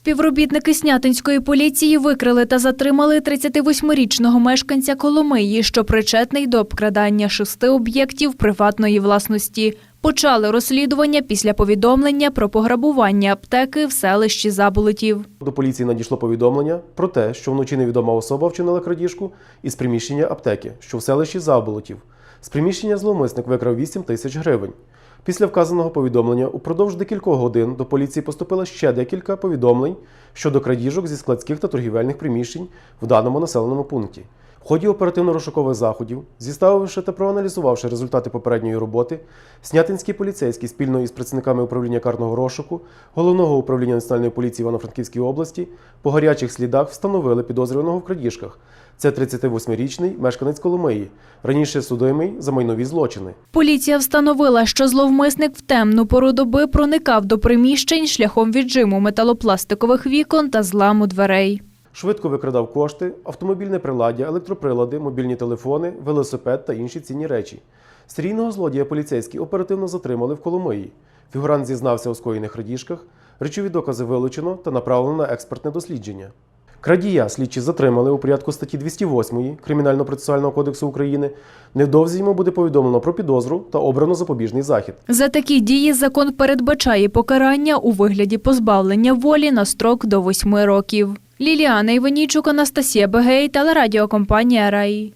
Співробітники Снятинської поліції викрили та затримали 38-річного мешканця Коломиї, що причетний до обкрадання шести об'єктів приватної власності. Почали розслідування після повідомлення про пограбування аптеки в селищі Заболотів. До поліції надійшло повідомлення про те, що вночі невідома особа вчинила крадіжку із приміщення аптеки, що в селищі Заболотів. З приміщення зловмисник викрав 8 тисяч гривень. Після вказаного повідомлення упродовж декількох годин до поліції поступило ще декілька повідомлень щодо крадіжок зі складських та торгівельних приміщень в даному населеному пункті. В ході оперативно-розшукових заходів, зіставивши та проаналізувавши результати попередньої роботи, Снятинський поліцейський спільно із працівниками управління карного розшуку, головного управління національної поліції Івано-Франківській області по гарячих слідах встановили підозрюваного в крадіжках. Це 38-річний мешканець Коломиї, раніше судимий за майнові злочини. Поліція встановила, що зловмисник в темну пору доби проникав до приміщень шляхом віджиму металопластикових вікон та зламу дверей. Швидко викрадав кошти, автомобільне приладдя, електроприлади, мобільні телефони, велосипед та інші цінні речі. Серійного злодія поліцейські оперативно затримали в Коломиї. Фігурант зізнався у скоєних крадіжках, речові докази вилучено та направлено на експертне дослідження. Крадія слідчі затримали у порядку статті 208 Кримінально-процесуального кодексу України. Невдовзі йому буде повідомлено про підозру та обрано запобіжний захід. За такі дії закон передбачає покарання у вигляді позбавлення волі на строк до восьми років. Ліліана Іванійчук, Анастасія Бегей, телерадіокомпанія Раї.